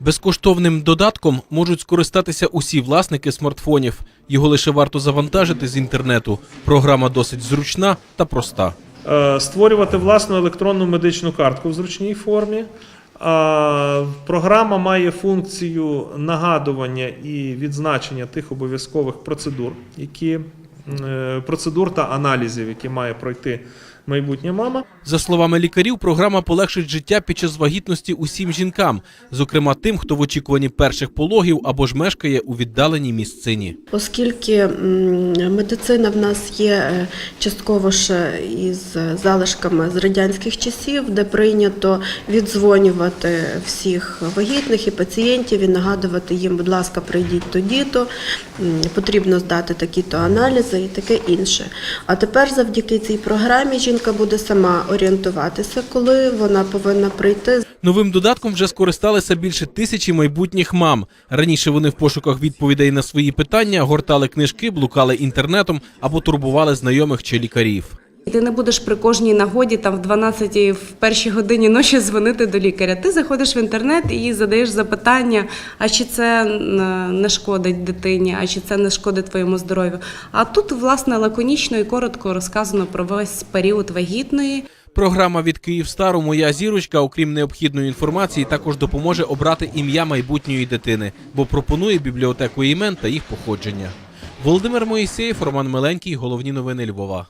Безкоштовним додатком можуть скористатися усі власники смартфонів. Його лише варто завантажити з інтернету. Програма досить зручна та проста. Е, створювати власну електронну медичну картку в зручній формі. Програма має функцію нагадування і відзначення тих обов'язкових процедур, які, е, процедур та аналізів, які має пройти майбутня мама. За словами лікарів, програма полегшить життя під час вагітності усім жінкам, зокрема тим, хто в очікуванні перших пологів або ж мешкає у віддаленій місцині. Оскільки медицина в нас є е, частково ще із залишками з радянських часів, де прийнято віддзвонювати всіх вагітних і пацієнтів і нагадувати їм, будь ласка, прийдіть тоді-то, потрібно здати такі-то аналізи і таке інше. А тепер завдяки цій програмі жінка буде сама орієнтуватися, коли вона повинна прийти. Новим додатком вже скористалися більше тисячі майбутніх мам. Раніше вони в пошуках відповідей на свої питання гортали книжки, блукали інтернетом або турбували знайомих чи лікарів. І ти не будеш при кожній нагоді там в 12 в першій годині ночі дзвонити до лікаря. Ти заходиш в інтернет і задаєш запитання, а чи це не шкодить дитині, а чи це не шкодить твоєму здоров'ю. А тут, власне, лаконічно і коротко розказано про весь період вагітної. Програма від Київстару Моя зірочка, окрім необхідної інформації, також допоможе обрати ім'я майбутньої дитини, бо пропонує бібліотеку імен та їх походження. Володимир Моїсеєв, Роман Миленький. Головні новини Львова.